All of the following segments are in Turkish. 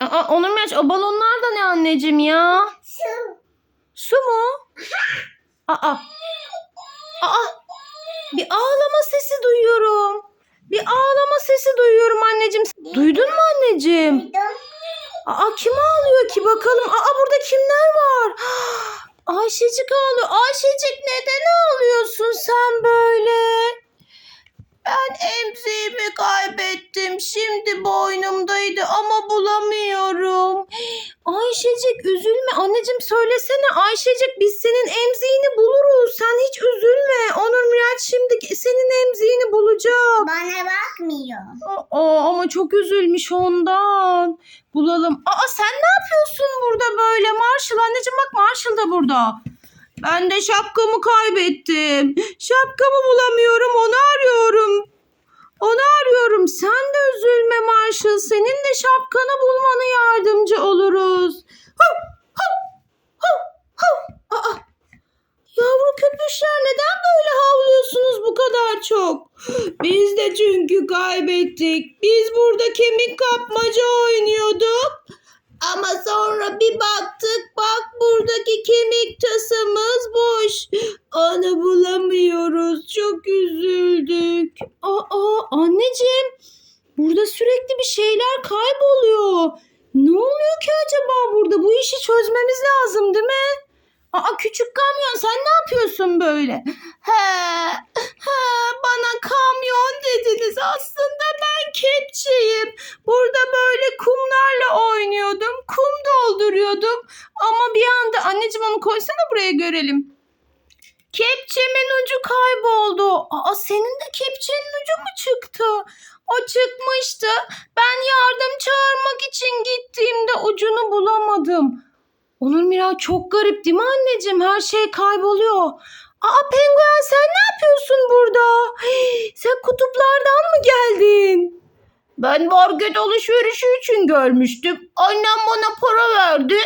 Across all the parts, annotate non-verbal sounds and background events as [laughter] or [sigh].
Aa, Onur Miraç o balonlar da ne anneciğim ya? Su. Su mu? [laughs] Aa. Aa. Bir ağlama sesi duyuyorum. Bir ağlama sesi duyuyorum anneciğim. Duydun mu anneciğim? Duydum. Aa kim ağlıyor ki bakalım? Aa burada kimler var? [gasps] Ayşecik ağlıyor. Ayşecik neden ağlıyorsun sen böyle? Ben emziğimi kaybettim. Şimdi boynumdaydı ama bulamıyorum. [gasps] Ayşecik üzülme. Anneciğim söylesene. Ayşecik biz senin emziğini buluruz. Sen hiç üzülme. Onur Miraç şimdi senin emziğini bulacak. Bana bakmıyor. Aa, ama çok üzülmüş ondan. Bulalım. Aa sen ne yapıyorsun burada böyle? Marshall anneciğim bak Marshall da burada. Ben de şapkamı kaybettim. Şapkamı bulamıyorum onu arıyorum. Onu arıyorum. Sen de üzülme Marshall. Senin de şapkanı bulmanı yardımcı oluruz. Hav, hav, hav, hav. Aa, yavru köpüşler neden böyle havlıyorsunuz bu kadar çok? Biz de çünkü kaybettik. Biz burada kemik kapmaca oynuyorduk. Ama sonra bir baktık bak buradaki kemik tasamız boş. Onu bulamıyoruz. Çok üzüldük. Aa anneciğim burada sürekli bir şeyler kayboluyor. Ne oluyor ki acaba burada? Bu işi çözmemiz lazım değil mi? Aa küçük kamyon sen ne yapıyorsun böyle? He, he bana kamyon dediniz. Aslında ben kepçeyim. Burada böyle kumlarla oynuyordum. Kum dolduruyordum. Ama bir anda anneciğim onu koysana buraya görelim. Kepçemin ucu kayboldu. Aa senin de kepçenin ucu mu çıktı? O çıkmıştı. Ben yardım çağırmak için gittiğimde ucunu bulamadım. Onur Mira çok garip değil mi anneciğim? Her şey kayboluyor. Aa penguen sen ne yapıyorsun burada? Hey, sen kutuplardan mı geldin? Ben market alışverişi için görmüştüm. Annem bana para verdi.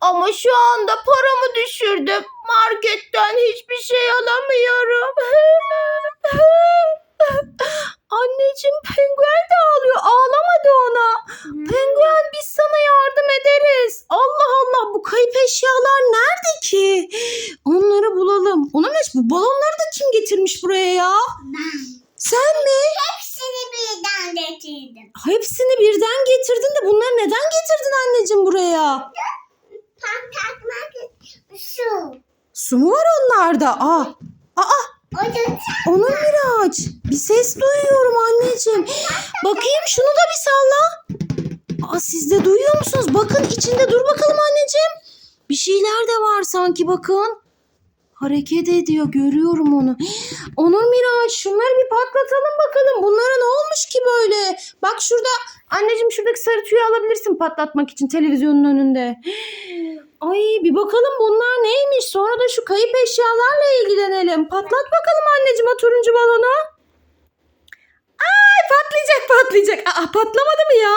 Ama şu anda paramı düşürdüm. Marketten hiçbir şey alamıyorum. [laughs] Anneciğim penguen de ağlıyor. Ağlama de ona. Penguen biz sana yardım ederiz. Allah Allah bu kayıp eşyalar nerede ki? Onları bulalım. Ona ne? Bu balonları da kim getirmiş buraya ya? Ben. Sen mi? Hepsini birden getirdim. Hepsini birden getirdin de bunları neden getirdin anneciğim buraya? Patlatmak su. Su mu var onlarda? Aa, aa Onur Miraç. Bir ses duyuyorum anneciğim. Bakayım şunu da bir salla. Aa, siz de duyuyor musunuz? Bakın içinde dur bakalım anneciğim. Bir şeyler de var sanki bakın. Hareket ediyor görüyorum onu. Onur Miraç şunları bir patlatalım bakalım. Bunlara ne olmuş ki böyle? Bak şurada anneciğim şuradaki sarı tüyü alabilirsin patlatmak için televizyonun önünde. Ay bir bakalım bunlar neymiş. Sonra da şu kayıp eşyalarla ilgilenelim. Patlat bakalım anneciğim o turuncu balonu. Ay patlayacak patlayacak. Aa patlamadı mı ya?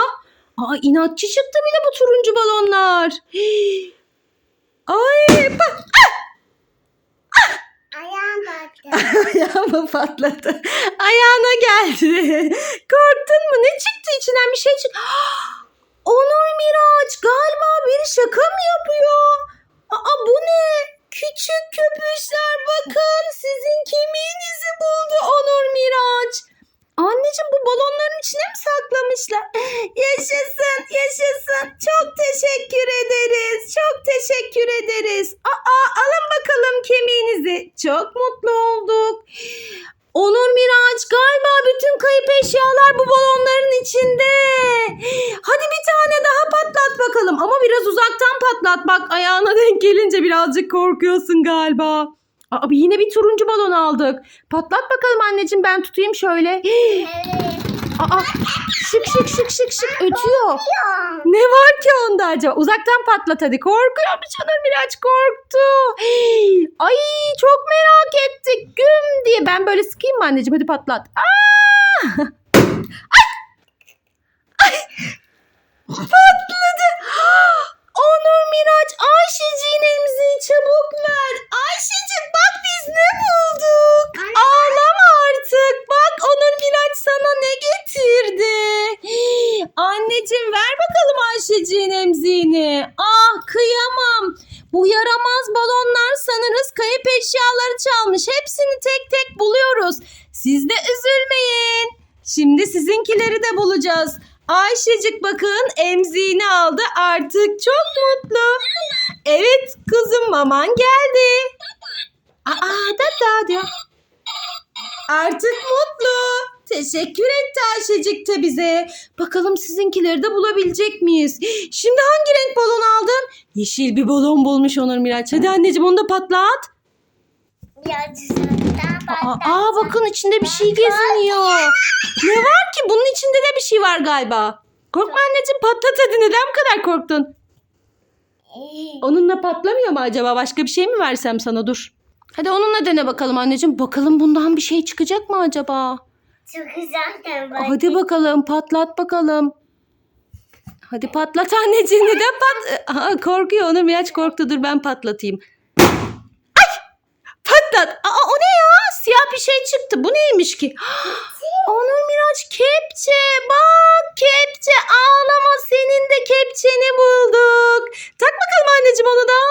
Aa inatçı çıktı bile bu turuncu balonlar. [gasps] Ay pat ayağım battı. [laughs] Ayağıma patladı. Ayağına geldi. [laughs] Korktun mu? Ne çıktı içinden bir şey çıktı. [gasps] Onur Miraç galiba biri şaka mı yapıyor? Aa bu ne? Küçük köpüşler bakın sizin kemiğinizi buldu Onur Miraç. Anneciğim bu balonların içine mi saklamışlar? [laughs] Yaşasın, yaşasın. Çok teşekkür ederiz. Çok teşekkür ederiz. Aa, alın bakalım kemiğinizi. Çok mutlu olduk. Onur Miraç galiba bütün kayıp eşyalar bu balonların içinde. Hadi bir tane daha patlat bakalım. Ama biraz uzaktan patlat. Bak ayağına [laughs] denk gelince birazcık korkuyorsun galiba. Abi yine bir turuncu balon aldık. Patlat bakalım anneciğim ben tutayım şöyle. [gasps] Aa, şık şık şık şık şık ötüyor. Ne var ki onda acaba? Uzaktan patlat hadi. Korkuyormuş Onur Miraç korktu. [gasps] Ay çok merak ettik. Güm diye. Ben böyle sıkayım mı anneciğim? Hadi patlat. Aa! Ay! Ay! Patladı. Onur Miraç Ayşeciğin emziği çabuk ver. Ayşeciğim bak biz ne bulduk. Ağlama artık. Bak Onur Miraç sana ne getirdi. Anneciğim ver bakalım bakalım Ayşeciğin emziğini. Ah kıyamam. Bu yaramaz balonlar sanırız kayıp eşyaları çalmış. Hepsini tek tek buluyoruz. Siz de üzülmeyin. Şimdi sizinkileri de bulacağız. Ayşecik bakın emziğini aldı artık çok mutlu. Evet kızım maman geldi. Aa da da diyor. Artık mutlu. Teşekkür etti Ayşecik de bize. Bakalım sizinkileri de bulabilecek miyiz? Şimdi hangi renk balon aldın? Yeşil bir balon bulmuş Onur Miraç. Hadi anneciğim onu da patlat. Aa, aa, bakın içinde bir şey geziniyor. Ne var ki? Bunun içinde de bir şey var galiba. Korkma anneciğim patlat hadi. Neden bu kadar korktun? Onunla patlamıyor mu acaba? Başka bir şey mi versem sana? Dur. Hadi onunla dene bakalım anneciğim. Bakalım bundan bir şey çıkacak mı acaba? Güzel de Hadi bakalım patlat bakalım. Hadi patlat anneciğim. Neden pat... Aa, korkuyor Onur Miraç korktu. Dur ben patlatayım. Patlat. Aa, o ne ya? Siyah bir şey çıktı. Bu neymiş ki? [gasps] Onur Miraç kepçe. Bak kepçe. Ağlama senin de kepçeni bulduk. Tak bakalım anneciğim onu da.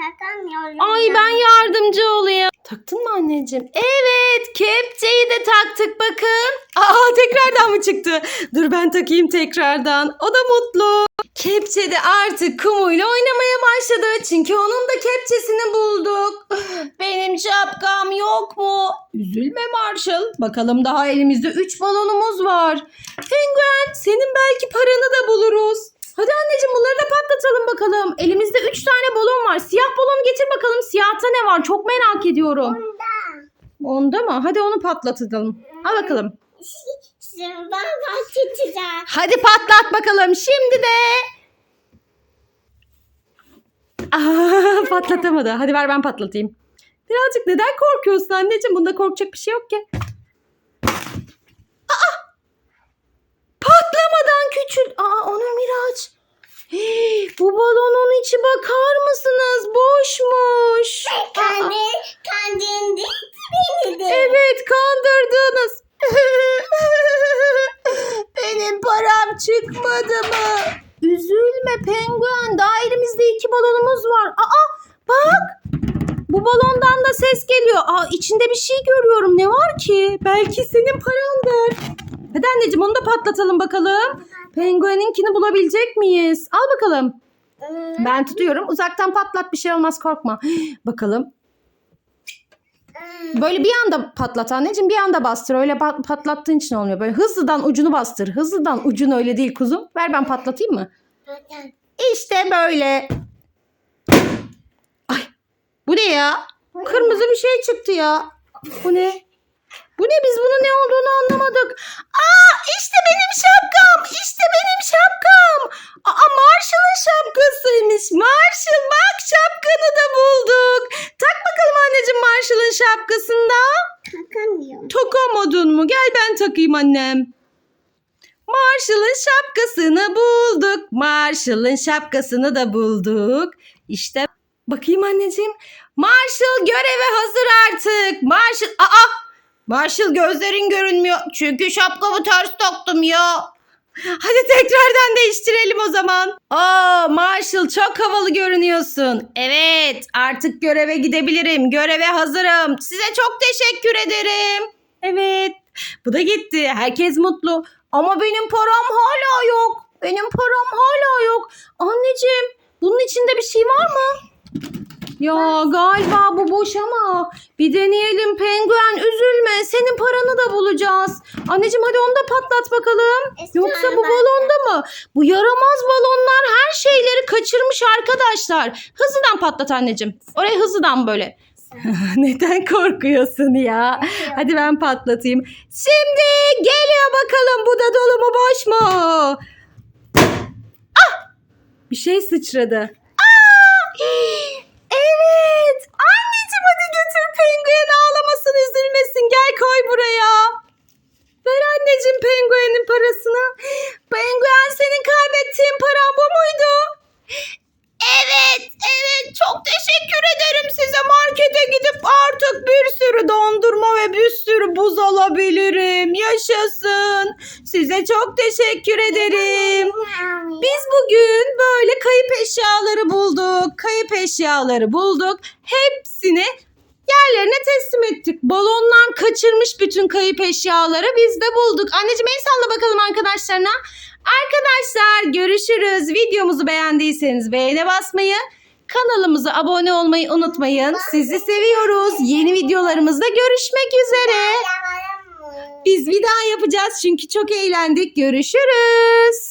Takamıyorum. Ay ben yardımcı olayım. Taktın mı anneciğim? Evet kepçeyi de taktık bakın. Aa tekrardan mı çıktı? Dur ben takayım tekrardan. O da mutlu. Kepçe de artık kumuyla oynamaya başladı. Çünkü onun da kepçesini bulduk. [gasps] Benim şapkam yok mu? Üzülme Marshall. Bakalım daha elimizde 3 balonumuz var. Penguen senin belki paranı da buluruz. Hadi anneciğim bunları da patlatalım bakalım. Elimizde 3 tane balon var. Siyah balonu getir bakalım. Siyahta ne var? Çok merak ediyorum. Bunda. Onda mı? Hadi onu patlatalım. Al bakalım. Ben bahsedeceğim. Hadi patlat bakalım. Şimdi de. Aa, [laughs] patlatamadı. Hadi ver ben patlatayım. Birazcık neden korkuyorsun anneciğim? Bunda korkacak bir şey yok ki. Aa! Patlamadan küçül. Aa Onur Miraç. Hii, bu balonun içi bakar mısınız? Boşmuş. Kendi, kendindi. Beni de. Evet kandırdınız. [laughs] Benim param çıkmadı mı? Üzülme penguen. Daha elimizde iki balonumuz var. Aa bak. Bu balondan da ses geliyor. Aa içinde bir şey görüyorum. Ne var ki? Belki senin parandır. Hadi anneciğim onu da patlatalım bakalım. Pengueninkini bulabilecek miyiz? Al bakalım. Ben tutuyorum. Uzaktan patlat bir şey olmaz korkma. [gasps] Bakalım Böyle bir anda patlat anneciğim bir anda bastır. Öyle pa- patlattığın için olmuyor. Böyle hızlıdan ucunu bastır. Hızlıdan ucunu öyle değil kuzum. Ver ben patlatayım mı? İşte böyle. Ay bu ne ya? Kırmızı bir şey çıktı ya. Bu ne? Bu ne biz bunun ne olduğunu anlamadık. Aa işte benim şapkam. İşte benim şapkam. Aa Marshall'ın şapkasıymış. Marshall bak şapkanı da bulduk. Tak bakalım anneciğim Marshall'ın şapkasında. Takamıyorum. Takamadın mı? Takayım annem. Marshall'ın şapkasını bulduk. Marshall'ın şapkasını da bulduk. İşte bakayım anneciğim. Marshall göreve hazır artık. Marshall aa Marshall gözlerin görünmüyor. Çünkü şapkamı ters taktım ya. Hadi tekrardan değiştirelim o zaman. Aa Marshall çok havalı görünüyorsun. Evet artık göreve gidebilirim. Göreve hazırım. Size çok teşekkür ederim. Evet bu da gitti. Herkes mutlu. Ama benim param hala yok. Benim param hala yok. Anneciğim bunun içinde bir şey var mı? Ya galiba bu boş ama bir deneyelim penguen üzülme senin paranı da bulacağız. Anneciğim hadi onu da patlat bakalım. Esra Yoksa bu balonda mı? Bu yaramaz balonlar her şeyleri kaçırmış arkadaşlar. Hızlıdan patlat anneciğim. Oraya hızlıdan böyle. [laughs] Neden korkuyorsun ya? Hadi ben patlatayım. Şimdi geliyor bakalım bu da dolu mu boş mu? Ah! Bir şey sıçradı. Aa! Evet. Anneciğim hadi götür penguen ağlamasın üzülmesin. Gel koy buraya. Ver anneciğim penguenin parasını. Penguen senin kaybettiğin paran bu muydu? Evet, evet. Çok teşekkür ederim size. Markete gidip artık bir sürü dondurma ve bir sürü buz alabilirim. Yaşasın. Size çok teşekkür ederim. Biz bugün böyle kayıp eşyaları bulduk. Kayıp eşyaları bulduk. Hepsini yerlerine teslim ettik. Balonlar kaçırmış bütün kayıp eşyaları. Biz de bulduk. Anneciğim el salla bakalım arkadaşlarına. Arkadaşlar görüşürüz. Videomuzu beğendiyseniz beğene basmayı, kanalımıza abone olmayı unutmayın. Sizi seviyoruz. Yeni videolarımızda görüşmek üzere. Biz bir daha yapacağız çünkü çok eğlendik. Görüşürüz.